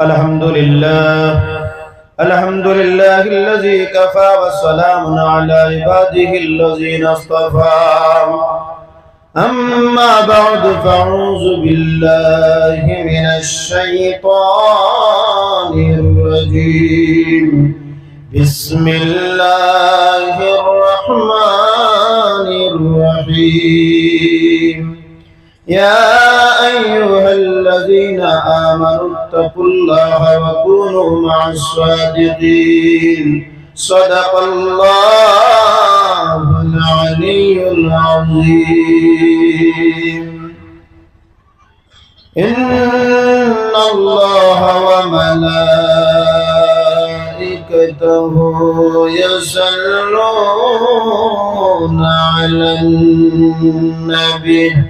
الحمد لله الحمد لله الذي كفى والسلام على عباده الذين اصطفى أما بعد فأعوذ بالله من الشيطان الرجيم بسم الله الرحمن الرحيم يا أيها الذين آمنوا اتقوا الله وكونوا مع الصادقين. صدق الله العلي العظيم. إن الله وملائكته يصلون على النبي.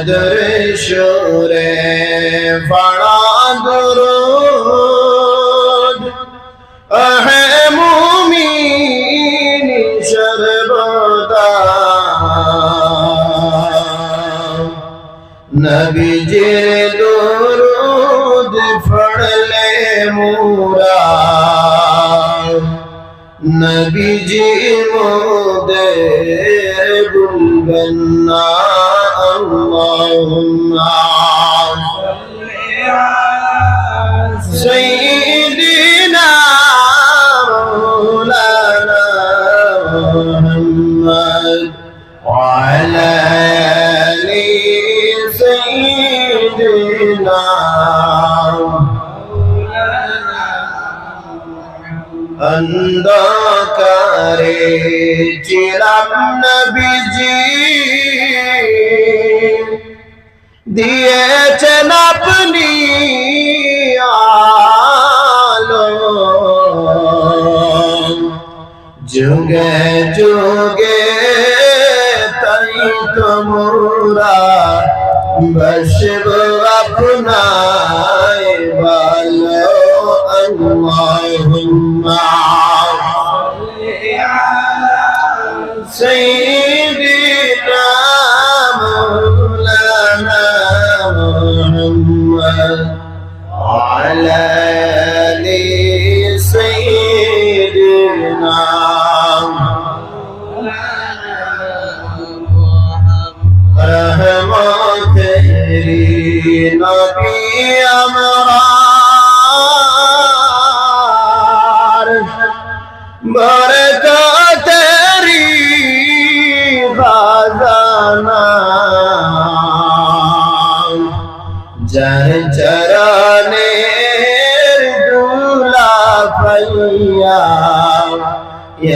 বদর সুরে পড়া দরুদ। হে মুমিন সর্বদা। নবীজির দরুদ পড়লে মুরা। নবীজি মোদের গুলবন্না। اللهم سيدنا مولانا محمد وعلى آل سيدنا অন্ধকারে চিরাম নবীজি দিয়েছেন আপনি আলো। যুগে যুগে তাই তোমরা বসব আপনার ভালো আল্লাহ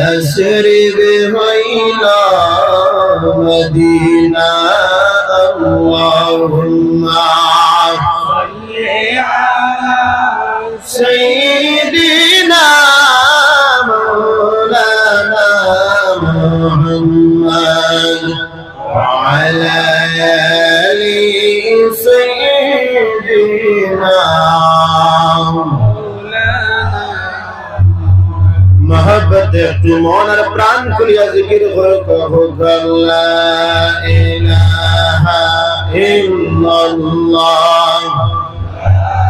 يسرب هيلا مدينة اللهم سيدنا مولانا محمد وعلى آل দেখল মন আর প্রাণ খুলিয়া জিকির করে কহু গল্লা ইলাহা ইল্লাল্লাহ লা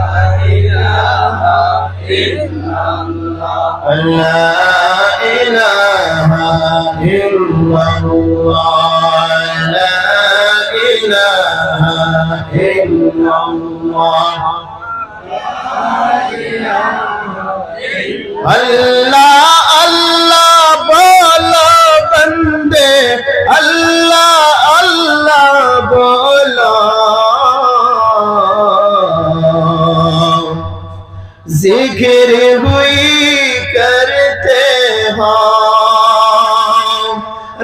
ইলাহা ইল্লাল্লাহ লা ইলাহা ইল্লাল্লাহ লা ইলাহা ইল্লাল্লাহ লা ইলাহা আল্লাহ আল্লাহ, বলো বন্দে। আল্লাহ আল্লাহ, বলো। জিকির হুই করতে হো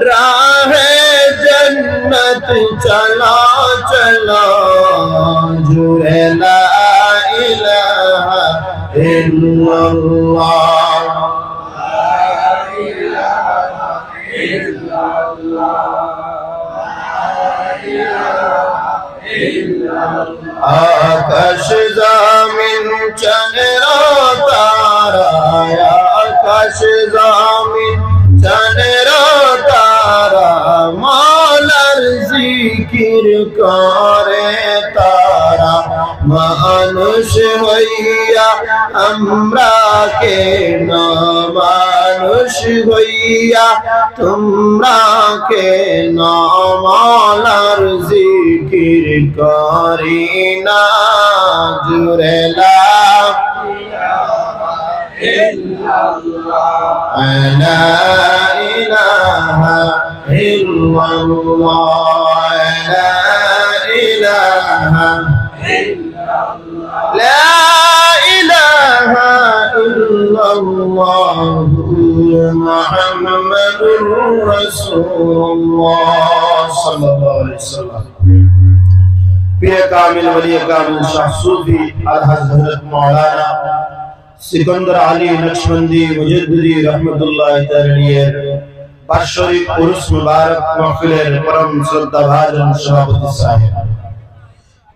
রাহে জন্নত চলো চলো। জুড়ে লা ইল্লাল্লাহ আকাশ জামিন চন্দ্র তারা আকাশ জামিন চন্দ্র তারা মালার জিকির করে তারা মানুষ হইয়া আমরা কে না মানুষ হইয়া তোমরা কে না মালার জিকির করি না জুরেলা لا إله إلا الله لا إله لا إله إلا الله محمد رسول الله صلى الله عليه وسلم پیر کامل ولی کامل شاہ صوفی الحض حضرت مولانا সিকন্দর আলী নকশবন্দি মুজদ্দিদি রহমতুল্লাহ তাআলার বার্ষিক উরুস মুবারক মাহফিলের পরম শ্রদ্ধা ভাজন সভাপতি সাহেব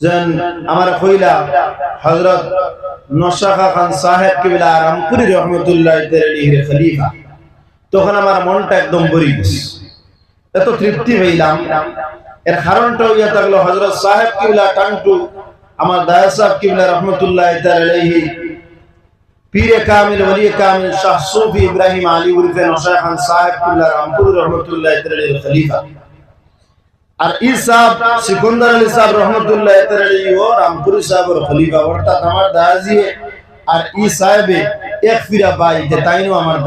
যেন আমার কইলা হযরত নশাখা খান সাহেব কিবলা রামপুরি রহমতুল্লাহ তেরেলিহির খলিফা। তখন আমার মনটা একদম গেছে। এত তৃপ্তি হইলাম। এর কারণটা হইয়া থাকল হযরত সাহেব কিবলা টান্টু আমার দায়া সাহেব কিবলা রহমতুল্লাহ তেরেলিহি পীরে কামিল, ওলি কামিল, শাহ সুফি ইব্রাহিম আলী উরফে নশা খান সাহেব কিবলা রামপুর রহমতুল্লাহ তেরেলিহির খলিফা। আর ই সাহেব সিকন্দর আলী সাহেব রহমতুল্লাহ আমার দায়াজি আর ই সাহেবে এক ফিরা পাই যে তাইনো আমার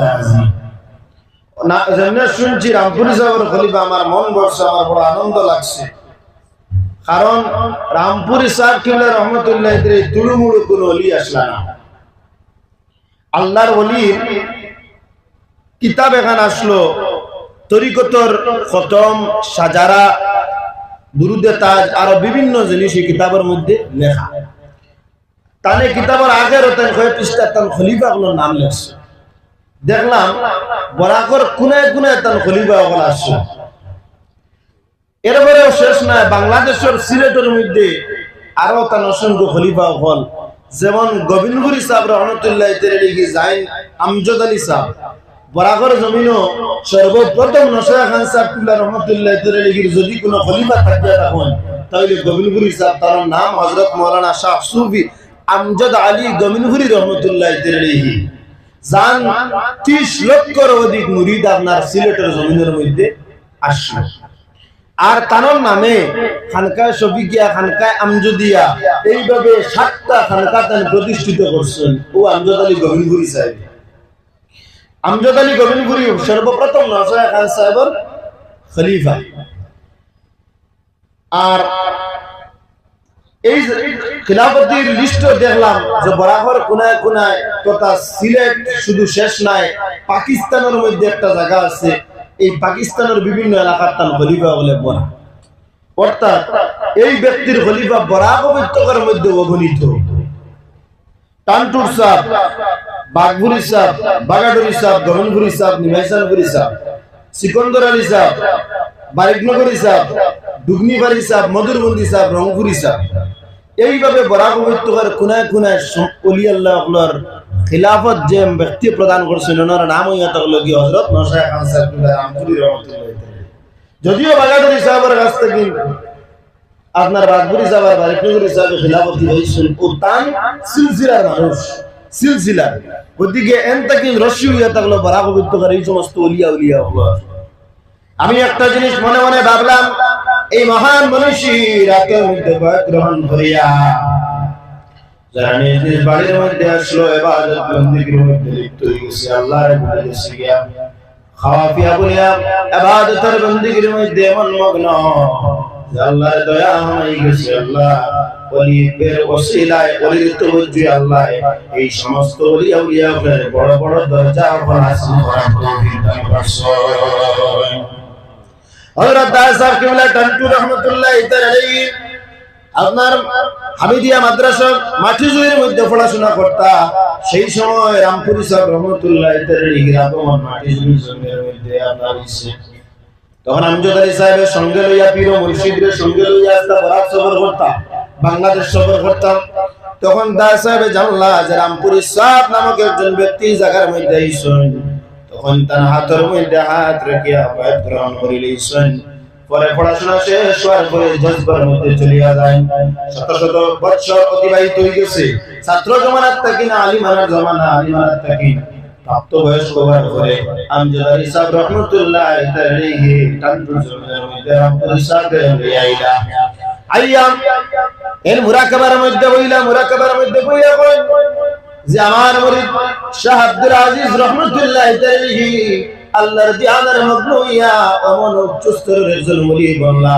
যেমনে শুনছি রামপুরি খলিফা, আমার মন বসছে আমার বড় আনন্দ লাগছে। কারণ রামপুরি সাহেব কিবলা রহমতুল্লাহ তুলুমুড়ু কোন অলি আসলা না। আল্লাহর অলির কিতাব এখান আসলো তরিকতর খতম, সাজারা দুরুদে তাজ, আরও বিভিন্ন জিনিস এই কিতাবের মধ্যে লেখা। তাহলে কিতাবের আগের তেন খলিফা গুলোর নাম লেখছে। দেখলাম বরাকর তান খলিফা ওগুলো আসছে। এরপরেও শেষ নয় বাংলাদেশের সিলেটের মধ্যে আরও তান অসংখ্য খলিফা হল যেমন গোবিন্দপুরি সাহেব রহমতুল্লাহ জাইন আমজদ আলী সাহেব। বরাকর জমিনও সর্বপ্রথম নসরা খান সাহেব রহমতুল্লাহ যদি কোনো খলিফা থাকিয়া থাকুন তাহলে গোবিন্দপুরি সাহেব তার নাম হজরত মৌলানা শাহ সুফি আমজদ আলী গোবিন্দপুরি রহমতুল্লাহ জান ত্রিশ লক্ষর অধিক মুরিদ আপনার সিলেটের জমিনের মধ্যে আসলো। আর নামে খানকায় খানকায় আমজদিয়া, এইভাবে সাতটা খানকা তান প্রতিষ্ঠিত করছেন ও আমজদ আলী গোবিন্দপুরি সাহেব। আমজদ আলী গোবিন্দপুরি সর্বপ্রথম নসরা খান সাহেবের খলিফা। আর এই খিলাফতির লিস্ট দেখলাম যে বরাবর কোনায় কোনায় তথা সিলেট শুধু শেষ নাই, পাকিস্তানের মধ্যে একটা জায়গা আছে। এই পাকিস্তানের বিভিন্ন এলাকার তার খলিফা বলে বলা অর্থাৎ এই ব্যক্তির খলিফা বরাক উপত্যকার মধ্যে অগণিত টানটুর সাহ বাগপুরি সাহ বাগাডুরি সাহ গমনপুরি সাহ নিমাইসানপুরি সাহ সিকন্দর আলী সাহ বারিকনগরী সাহ ডুগনিবাড়ি মধুরবন্দি রংপুরি এইভাবে বরাক উপত্যকার কোনায় খিলাফত যে ব্যক্তি প্রদান করছেন, ওনার নাম হইয়া থাকল কি হজরত যদিও বাগাডুরি সাহেবের কাছ থেকে আপনার বাগপুরি সাহেব আর বারিকনগরী সাহেব খিলাফতি হয়েছেন, ও তান সিলসিলার মানুষ। সিলসিলার ওদিকে এন থেকে রশি হইয়া থাকল বরাক উপত্যকার এই সমস্ত উলিয়া হলো। আমি একটা জিনিস মনে মনে ভাবলাম, এই মহান মনীষী রাতের মধ্যে গ্রহণ করিয়া, যারা নিজ নিজ বাড়ির মধ্যে আসলো, এবাদত লিপ্ত গেছে, আল্লাহর গিয়া খাওয়া পিয়া বলিয়া এবাদতের বন্দিগির মধ্যে এমন মগ্ন যে আল্লাহর দয়া হয়ে গেছে আল্লাহ। আল্লাহ। আপনার হামিদিয়া মাদ্রাসা মাটিজুরির মধ্যে পড়াশোনা করতা। সেই সময় রামপুরি সাহেব রহমতুল্লাহ মাটিজুরি জমির মধ্যে আপনার তখন আমজদ আলী সাহেবের সঙ্গে লইয়া পীর মুর্শিদের সঙ্গে লইয়া আসতা বরাত সফর করতাম, বাংলাদেশ সফর করতাম। তখন দাস সাহেবে জানলা যে রামপুরি সাহেব নামক একজন ব্যক্তি জায়গার মধ্যে আইসন। তখন তার হাতের মধ্যে হাত রেখিয়া বায়াত গ্রহণ করিলেইছেন পরে পড়াশোনা শেষ হওয়ার পরে জজবার মধ্যে চলিয়া যায়। শত শত বৎসর অতিবাহিত হয়ে গেছে ছাত্র জমানার থাকি না, আলিমানার জমানা আলিমানার থাকি। প্রাপ্ত বয়স হওয়ার পরে আমজাদ সাহেব রহমতুল্লাহ তাআলাইহি টান্টুর জমিনের মধ্যে রামপুর সাহেব আইলা। আইয়া, এর মুরাকাবার মধ্যে বইলা, মুরাকাবার মধ্যে বইয়া কই যে আমার মুরিদ শাহ আব্দুল আজিজ রহমতুল্লাহ তাআলাইহি আল্লাহর দিয়ানের মগ্ন হইয়া অমন উচ্চ স্তরের ওলি বললা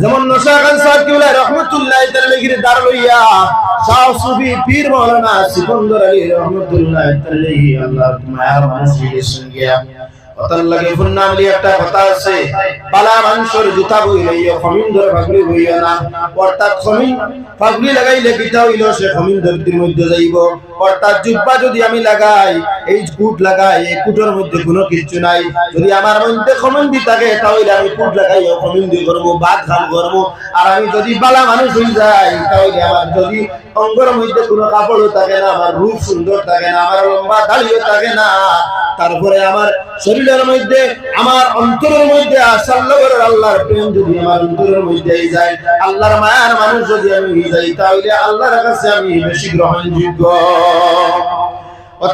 যেমন নশা খান কিবলা রহমতুল্লাহ তাআলার দার লইয়া, শাহ সুফি পীর মাওলানা সিকন্দর আলী রহমতুল্লাহ তাআলাহি আল্লাহর মায়ার মানুষের সঙ্গে কিছু নাই। যদি আমার মধ্যে দি থাকে, তাহলে আমি কুট লাগাই দিয়ে করব ভাত করব আর আমি যদি বালা মানুষ হয়ে যাই, তাহলে আমার যদি অঙ্গর মধ্যে কোনো কাপড়ও থাকে না, আমার রূপ সুন্দর থাকে না, আমার লম্বা থাকে না, তারপরে আমার শরীরের মধ্যে, আমার অন্তরের মধ্যে আসাল্লাহর আল্লাহর প্রেম যদি আমার অন্তরের মধ্যে যায়, আল্লাহর মায়ার মানুষ যদি আমি যাই, তাহলে আল্লাহর কাছে আমি বেশি গ্রহণযোগ্য। আর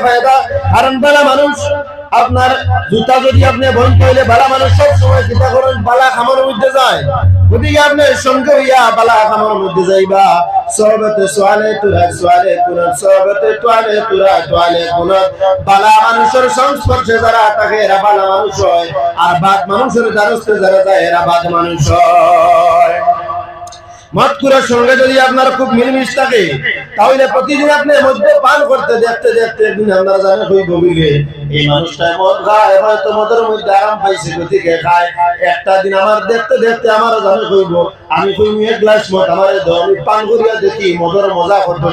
ফায়দা ভালো মানুষ আপনার জুতা যদি আপনি বই কইলে ভালো মানুষ সব সময় কিতা করেন, বালা খামার মধ্যে যায়। গতিকে আপনি সঙ্গে হইয়া বালা খামার মধ্যে যাইবা, সহবতে সোয়ালে তুরা সোয়ালে তুরা সহবতে তোয়ালে তুরা তোয়ালে কুনত বালা মানুষের সংস্পর্শে যারা থাকে, এরা বালা মানুষ হয়। আর বাদ মানুষের দ্বারস্থে যারা যায়, এরা বাদ মানুষ হয়। মদকুরের সঙ্গে যদি আপনার খুব মিলমিশ থাকে, তাহলে প্রতিদিন আপনি মধ্যে পান করতে, দেখতে দেখতে একদিন আপনারা এই মানুষটা মদ খায় হয়তো মদের মধ্যে আরাম পাইছে খায়। একটা দিন আমার দেখতে দেখতে আমারও জানে হইব আমি কইমি এক গ্লাস মদ, আমার আমি পান করিয়া দেখি মদের মজা কত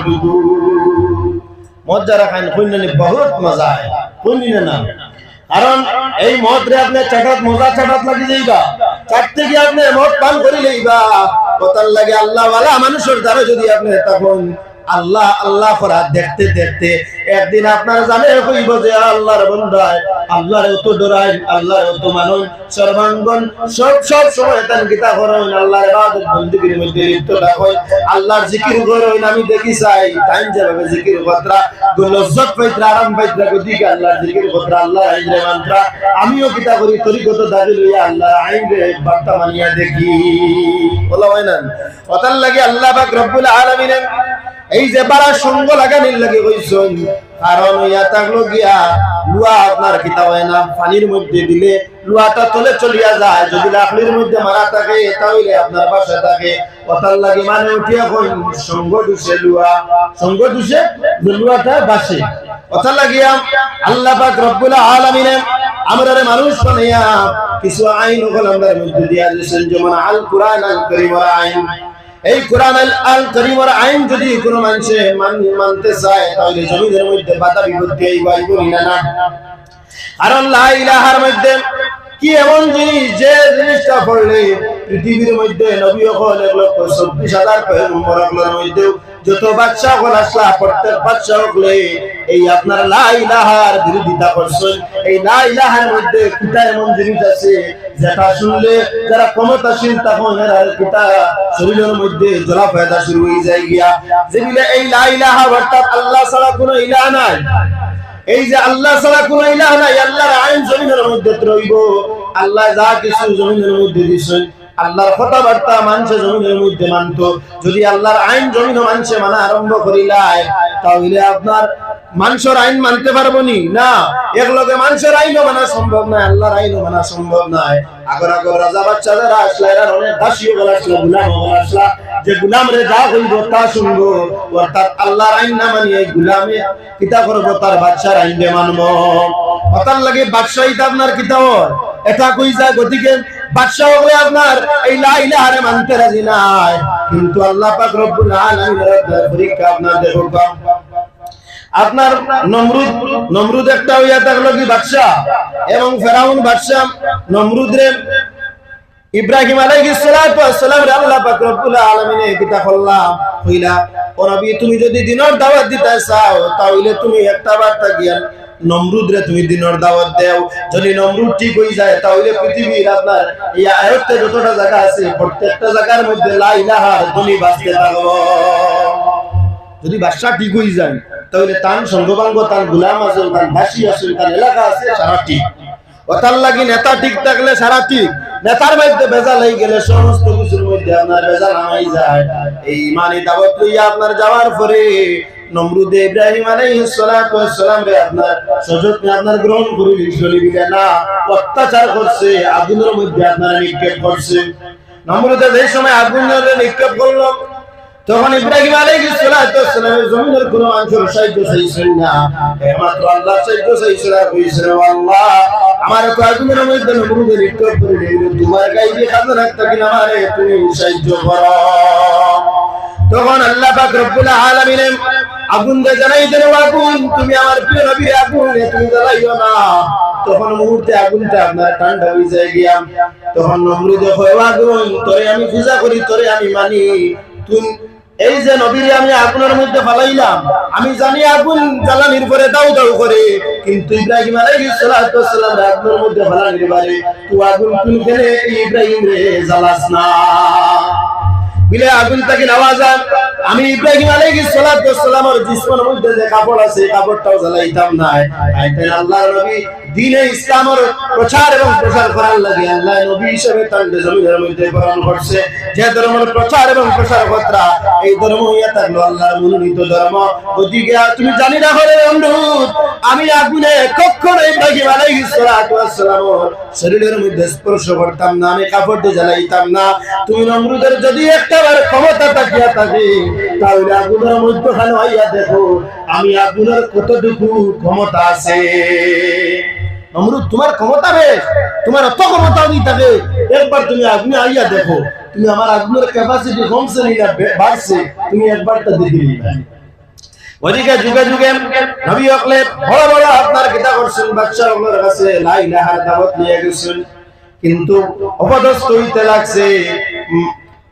মদ যারা কইনি বহুত মজা হয়। না। কারণ এই মদ রে আপনি চাটাত মজা চাটাত লাগি যাইবা। চাটতে গিয়ে আপনি মদ পান করি লইবা কথার লাগে আল্লাহ ওয়ালা মানুষের দ্বারা যদি আপনি তখন আল্লাহ আল্লাহ করা দেখতে দেখতে একদিন আপনার জানে হইব যে আল্লাহর বন্ধায়, আল্লাহর অত ডরাই আল্লাহর অত মানুন, সর্বাঙ্গন, সব সব সময় তান গীতা করেন আল্লাহর ইবাদত, বন্দেগীর মধ্যে লিপ্ত রাখেন আল্লাহর জিকির করেন আমি দেখি চাই টাইম যেভাবে জিকির কথা লজ্জত পাইত্রা আরাম পাইত্রা গদিকে আল্লাহর জিকির কথা আল্লাহ আইন মন্ত্র, আমিও গীতা করি তরিকত দাবি লইয়া আল্লাহ আইন রে বার্তা মানিয়া দেখি। বলা হয় না? কথার লাগে আল্লাহ পাক রব্বুল আলামিন এই যে বারা সঙ্গ লাগানির লাগে কইছেন, কারণ ইয়া থাকল গিয়া লুয়া আপনার কিতা হয় না, পানির মধ্যে দিলে লুয়াটা তলে চলিয়া যায়, যদি লাকড়ির মধ্যে মারা থাকে, তাহলে আপনার বাসা থাকে। কথার লাগে মানে উঠিয়া কইন, সঙ্গ দুষে লুয়া, সঙ্গ দুষে লুয়াটা বাসে। কথা লাগিয়া আল্লাহ পাক রব্বুল আলামিন আমরা মানুষ বানাইয়া কিছু আইন ওগুলো আমরা মধ্যে দিয়া দিয়েছেন, যেমন আল কোরআন আল করিম আইন। এই কোরআন আল- করিমর আইন যদি কোনো মানুষে মান- মানতে চায়, তাহলে জমিদের মধ্যে বাধা বিপত্তি এই বাইব না না কারণ লা ইলাহার মধ্যে কি এমন জিনিস যে জিনিসটা পড়লে পৃথিবীর মধ্যে নবী হল এক লক্ষ চব্বিশ হাজার পয়গম্বর হলের মধ্যে যত বাচ্চা হল আসলা, প্রত্যেক বাচ্চা হলে এই আপনার লা ইলাহার বিরোধিতা করছেন। এই লা ইলাহার মধ্যে কিতা এমন জিনিস আছে, যেটা শুনলে যারা ক্ষমতাশীল তখন এরা কিতা শরীরের মধ্যে জ্বলা ফায়দা শুরু হয়ে যায় গিয়া। যেগুলো এই লা ইলাহা অর্থাৎ আল্লাহ ছাড়া কোনো ইলাহ নাই। এই যে আল্লাহ ছাড়া কোন ইলাহ নাই, আল্লাহর আইন জমিনের মধ্যে রইব। আল্লাহ যা কিছু জমিনের মধ্যে দিছেন আল্লাহর কথাবার্তা মানুষের জমিনের মধ্যে মানত। যদি আল্লাহর আইন জমিন মানুষে মানা আরম্ভ করিলায়, তাহলে আপনার মানুষের আইন মানতে পারব নি? না। একলগে মানুষের আইনও মানা সম্ভব নয়, আল্লাহর আইনও মানা সম্ভব নয়। আগর আগর রাজা বাচ্চা যারা আসলে, এরা অনেক দাসীও বলা আসলা গুলাম বলা আসলা যে গুলাম রে যা হইব তা শুনব। অর্থাৎ আল্লাহর আইন না মানিয়ে এই গুলামে কিতা করব, তার বাচ্চার আইন রে মানবো। অতার লাগে বাদশাহীটা আপনার কিতা হয়? এটা কই যায়? গতিকে বাদশাহ হলে আপনার এই লা ইলাহারে মানতে রাজি নাই। কিন্তু আল্লাহ পাক রব্বুল আলামিনের পরীক্ষা আপনার দেখো আপনার নমরুদ নমরুদ একটা হইয়া থাকল কি বাদশাহ? এবং ফেরাউন বাদশাহ নমরুদরে ইব্রাহিম আলাইহিস সালাম রে আল্লাহ পাক রব্বুল ও তুমি যদি দিনের দাওয়াত চাও, তাহলে তুমি একটা বার্তা গিয়া নমরুদ রে তুমি দিনের দাওয়াত দেও। যদি নমরুদ ঠিক হয়ে যায়, তাহলে পৃথিবীর আপনার এই আয়ত্তে যতটা জায়গা আছে, প্রত্যেকটা জায়গার মধ্যে লা ইলাহার ধ্বনি বাজতে থাকব। যদি বাদশা ঠিক হয়ে যায় তাহলে তার সঙ্গবাঙ্গ তার গুলাম আছে তার দাসী আছে তার এলাকা আছে, সারা ঠিক। ওটার লাগি নেতা ঠিক থাকলে সারা ঠিক। নেতার মধ্যে বেজাল হয়ে গেলে সমস্ত কিছুর মধ্যে আপনার বেজাল নামাই যায়। এই ইমানি দাওয়াত লইয়া আপনার যাওয়ার পরে নমরুদে ইব্রাহিম আলাইহিস সালাতু ওয়াস সালাম রে আপনার সযত্নে আপনার গ্রহণ করিলি চলিবিলে না, অত্যাচার করছে, আগুনের মধ্যে আপনারা নিক্ষেপ করছে। নমরুদে যে সময় আগুনের নিক্ষেপ তখন ইব্রাহিম আলাইহিস সালাতু ওয়াস সালামের জমিনের কোনো অংশের সাহায্য চাইছেন না। একমাত্র আল্লাহ সাহায্য চাইছেন, আর কইছেন আল্লাহ, আমার কয়েকদিনের মধ্যে নমরুদের নিক্ষেপ করে দিল তোমার গায়ে দিয়ে খাজা রাখতে কিনা আমারে তুমি সাহায্য করো। তখন আল্লাহ পাক রব্বুল আলামিন আগুন দে জানাই দেন আগুন, তুমি আমার প্রিয় নবী, আগুন তুমি জ্বালাইও না। তখন মুহূর্তে আগুনটা আপনার ঠান্ডা হয়ে যায় গিয়া, তখন নমরুদ হয় আগুন, তোরে আমি পূজা করি, তোরে আমি মানি। তুমি এই যে নবীরে আমি আগুনের মধ্যে ফালাইলাম, আমি জানি আগুন জ্বালানির পরে দাউ দাউ করে, কিন্তু ইব্রাহিম আলাইহিস সালাতু ওয়াস সালাম আগুনের মধ্যে ফালানির পারে। তুই আগুন কেনে ইব্রাহিম রে জ্বালাস না? বিলে আগুন থেকে নামাজান আমি ইব্রাহিম আলাইহিস সালাতু ওয়াস সালামের জিসমের মধ্যে যে কাপড় আছে, কাপড়টাও জ্বালাইতাম না। আল্লাহর নবী দ্বীনে ইসলামের প্রচার এবং প্রসার করার লাগে। আল্লাহ নবী হিসেবে তার জমিনের মধ্যে প্রেরণ করছে। যে ধর্মের প্রচার এবং প্রসার কর্তা, এই ধর্ম হইয়া থাকল আল্লাহর মনোনীত ধর্ম। আর তুমি জানি না হলে অনুরোধ আমি আগুনে কখনো ইব্রাহিম আলাইহিস সালাতু ওয়াস সালামের শরীরের মধ্যে স্পর্শ করতাম না, আমি কাপড় দিয়ে জ্বালাইতাম না। তুমি নমরুদের যদি একটাবার ক্ষমতা থাকিয়া থাকে, তাহলে আগুনের মধ্যখানে হইয়া দেখো, আমি আগুনের কতটুকু ক্ষমতা আছে। নমরুদ তোমার ক্ষমতা বেশ তোমার অত ক্ষমতা নেই থাকে একবার তুমি আগুনে আইয়া দেখো, তুমি আমার আগুনের ক্যাপাসিটি কমছে নি না বাড়ছে, তুমি একবারটা দেখে নিবা ওদিকে যুগে যুগে নবী হকলে বড় বড় আপনার কিতা করছেন, বাচ্চা হকলের কাছে লা ইলাহা দাওয়াত নিয়ে গেছেন। কিন্তু অপদস্থ হইতে লাগছে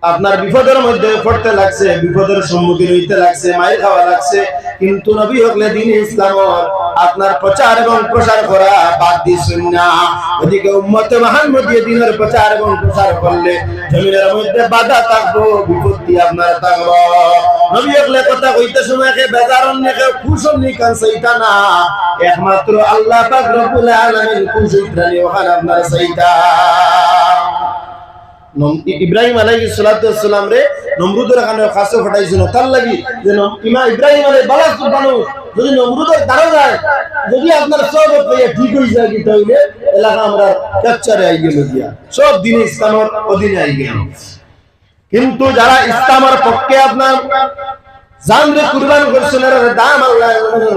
আপনার বিপদের মধ্যে পড়তে লাগছে, বিপদের সম্মুখীন হইতে লাগছে, মায়ের খাওয়া লাগছে। কিন্তু নবী হকলে দিন ইসলাম আপনার প্রচার এবং প্রসার করা বাদ দিয়েছেন না। ওদিকে উম্মতে মোহাম্মদীয় দিনের প্রচার এবং প্রসার করলে জমিনের মধ্যে বাধা থাকব বিপত্তি আপনার থাকব। নবী হকলে কথা কইতে সময় কে বেজারন নেকে খুশন নি কান সইতা না। একমাত্র আল্লাহ পাক রব্বুল আলামিন খুশিত্রানি ওখানে আপনার সইতা ইব্রাহিম আলাইহিস সালাতু ওয়াস সালাম রে নমরুদের কানে কাছে ফাটাইছিল। তার লাগি যে ইমা ইব্রাহিম আলাইহিস বালাস বানো যদি নমরুদের দ্বারা যায়, যদি আপনার সব ঠিক হয়ে যায় কি তাহলে এলাকা আমরা ক্যাপচারে আই গেল দিয়া সব দিনে ইসলামের অধীনে আই গেল। কিন্তু যারা ইসলামের পক্ষে আপনার জানরে কুরবান করছেন দাম আল্লাহ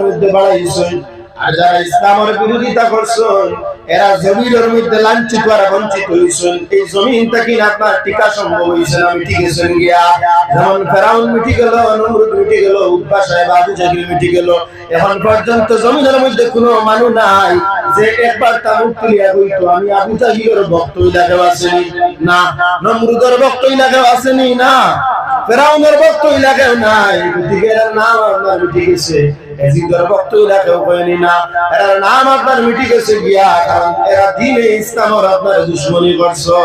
মধ্যে বাড়াইছেন আর যারা ইসলামের বিরোধিতা করছেন এরা জমিনের মধ্যে লাঞ্ছিত আর বঞ্চিত হয়েছেন এই জমিন থেকে আপনার টিকা সম্ভব হয়েছে না মিটি গেছেন গিয়া। যেমন ফেরাউন মিটি গেল, নমরুদ মিটি গেল উদ্বা সাহেব আবু জাহিল মিটি গেল। এখন পর্যন্ত জমিনের মধ্যে কোনো মানুষ নাই যে একবার তা মুখ তুলিয়া কইতো, আমি আবু জাহিলের ভক্ত ইলাকাও আসেনি? না, নমরুদের ভক্ত ইলাকাও আসেনি? না, ফেরাউনের ভক্ত ইলাকাও নাই। এর নাম আপনার মিটি গেছে। এজিদের আপনার দুশ্মনী করছে